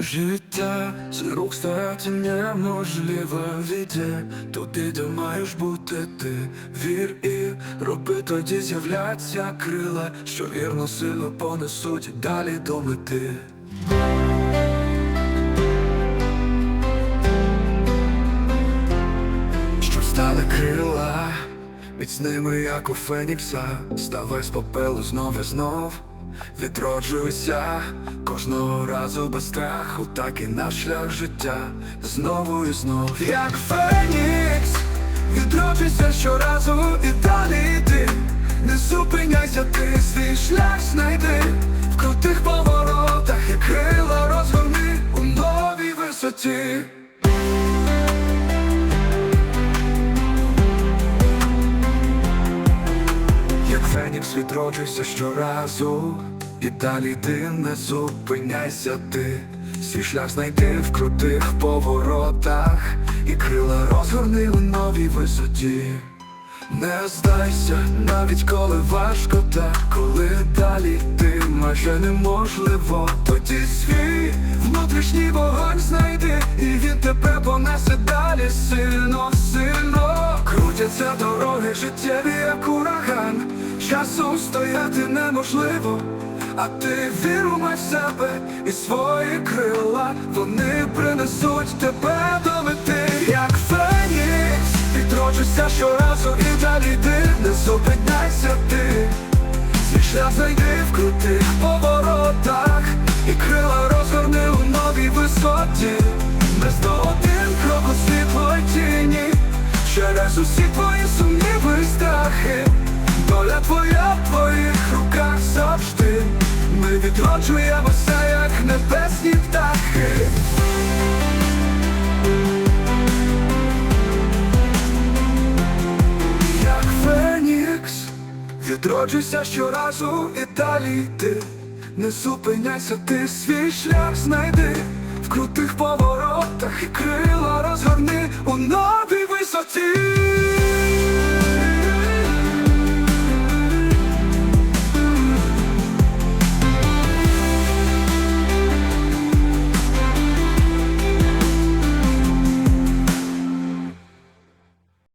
Життя з рук стати неможливо війти Туди, де маєш бути ти. Вір і роби тоді з'являться крила Що вірно силу понесуть далі до мети. Щоб стали крила? Міцними, як у Фенікса Ставай з попелу знов і знов Відроджуйся кожного разу без страху, так і наш шлях життя знову і знов Як Фенікс, відроджуйся щоразу і далі йди. Не зупиняйся, ти свій шлях знайди. В крутих поворотах і крила розгорни у новій висоті Фенікс відроджуйся щоразу. І далі ти не зупиняйся ти Свій шлях знайди в крутих поворотах. І крила розгорни у новій висоті. Не здайся, навіть коли важко так Коли далі ти майже неможливо. Тоді свій внутрішній вогонь знайди І він тебе понесе далі. Сильно, сильно Крутяться дороги життєві, як ураган Часом стояти неможливо а ти віру май в себе і свої крила. Вони принесуть тебе до мети. Як Фенікс, відроджуйся щоразу і далі йди. Не зупиняйся ти. Свій шлях знайди в крутих поворотах. І крила розгорни у новій висоті. Без до один крок у світлої тіні. Через усі твої сумніви відроджуємося, як небесні птахи. Як Фенікс, відроджуйся щоразу і далі йди. Не зупиняйся, ти свій шлях знайди. В крутих поворотах і крила розгорни у нові